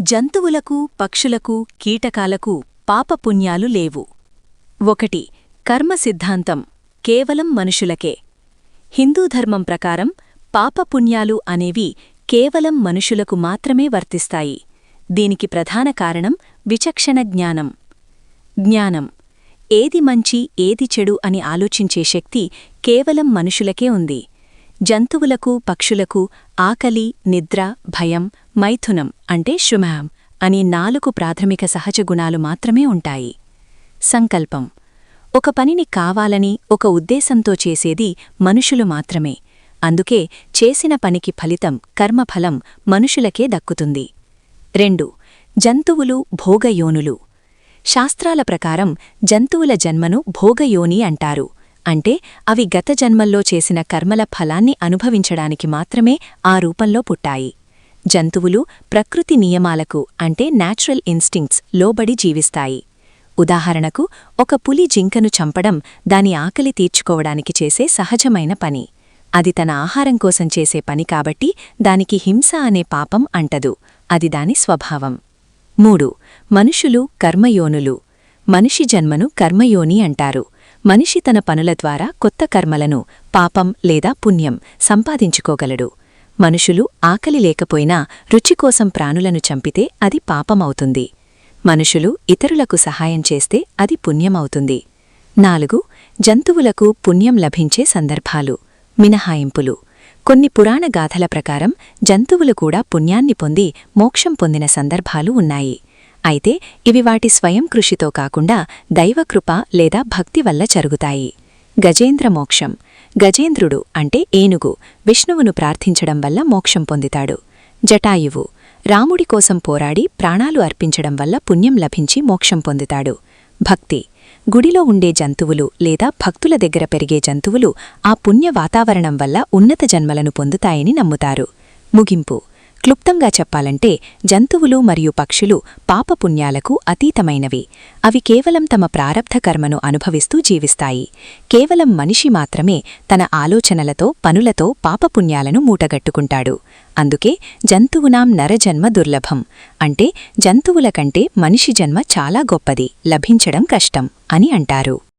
జంతువులకు పక్షులకు కీటకాలకు పాపపుణ్యాలు లేవు. ఒకటి కర్మ సిద్ధాంతం కేవలం మనుషులకే. హిందూ ధర్మం ప్రకారం పాపపుణ్యాలు అనేవి కేవలం మనుషులకు మాత్రమే వర్తిస్తాయి. దీనికి ప్రధాన కారణం విచక్షణ జ్ఞానం. జ్ఞానం ఏది మంచి ఏది చెడు అని ఆలోచించే శక్తి కేవలం మనుషులకే ఉంది. జంతువులకు పక్షులకు ఆకలి నిద్ర భయం మైథునం అంటే శుమహం అని నాలుగు ప్రాథమిక సహజ గుణాలు మాత్రమే ఉంటాయి. సంకల్పం. ఒక పనిని కావాలని ఒక ఉద్దేశంతో చేసేది మనుషులు మాత్రమే. అందుకే చేసిన పనికి ఫలితం కర్మఫలం మనుషులకే దక్కుతుంది. రెండు. జంతువులు భోగయోనులు. శాస్త్రాల ప్రకారం జంతువుల జన్మను భోగయోని అంటారు. అంటే అవి గత జన్మల్లో చేసిన కర్మల ఫలాన్ని అనుభవించడానికి మాత్రమే ఆ రూపంలో పుట్టాయి. జంతువులు ప్రకృతి నియమాలకు అంటే నాచురల్ ఇన్స్టింక్ట్స్ లోబడి జీవిస్తాయి. ఉదాహరణకు ఒక పులి జింకను చంపడం దాని ఆకలి తీర్చుకోవడానికి చేసే సహజమైన పని. అది తన ఆహారం కోసం చేసే పని కాబట్టి దానికి హింస అనే పాపం అంటదు. అది దాని స్వభావం. మూడు మనుషులు కర్మయోనులు. మనిషి జన్మను కర్మయోని అంటారు. మనిషి తన పనుల ద్వారా కొత్త కర్మలను పాపం లేదా పుణ్యం సంపాదించుకోగలడు. మనుషులు ఆకలి లేకపోయినా రుచికోసం ప్రాణులను చంపితే అది పాపమవుతుంది. మనుషులు ఇతరులకు సహాయం చేస్తే అది పుణ్యమవుతుంది. నాలుగు జంతువులకు పుణ్యం లభించే సందర్భాలు. మినహాయింపులు. కొన్ని పురాణ గాథల ప్రకారం జంతువులు కూడా పుణ్యాన్ని పొంది మోక్షం పొందిన సందర్భాలు ఉన్నాయి. అయితే ఇవి వాటి స్వయం కృషితో కాకుండా దైవకృప లేదా భక్తి వల్ల జరుగుతాయి. గజేంద్ర మోక్షం. గజేంద్రుడు అంటే ఏనుగు. విష్ణువును ప్రార్థించడం వల్ల మోక్షం పొందుతాడు. జటాయువు. రాముడి కోసం పోరాడి ప్రాణాలు అర్పించడం వల్ల పుణ్యం లభించి మోక్షం పొందుతాడు. భక్తి. గుడిలో ఉండే జంతువులు లేదా భక్తుల దగ్గర పెరిగే జంతువులు ఆ పుణ్య వాతావరణం వల్ల ఉన్నత జన్మలను పొందుతాయని నమ్ముతారు. ముగింపు. క్లుప్తంగా చెప్పాలంటే జంతువులు మరియు పక్షులు పాపపుణ్యాలకు అతీతమైనవి. అవి కేవలం తమ ప్రారబ్ధ కర్మను అనుభవిస్తూ జీవిస్తాయి. కేవలం మనిషి మాత్రమే తన ఆలోచనలతో పనులతో పాపపుణ్యాలను మూటగట్టుకుంటాడు. అందుకే జంతువునాం నరజన్మ దుర్లభం. అంటే జంతువుల కంటే మనిషి జన్మ చాలా గొప్పది. లభించడం కష్టం అని అంటారు.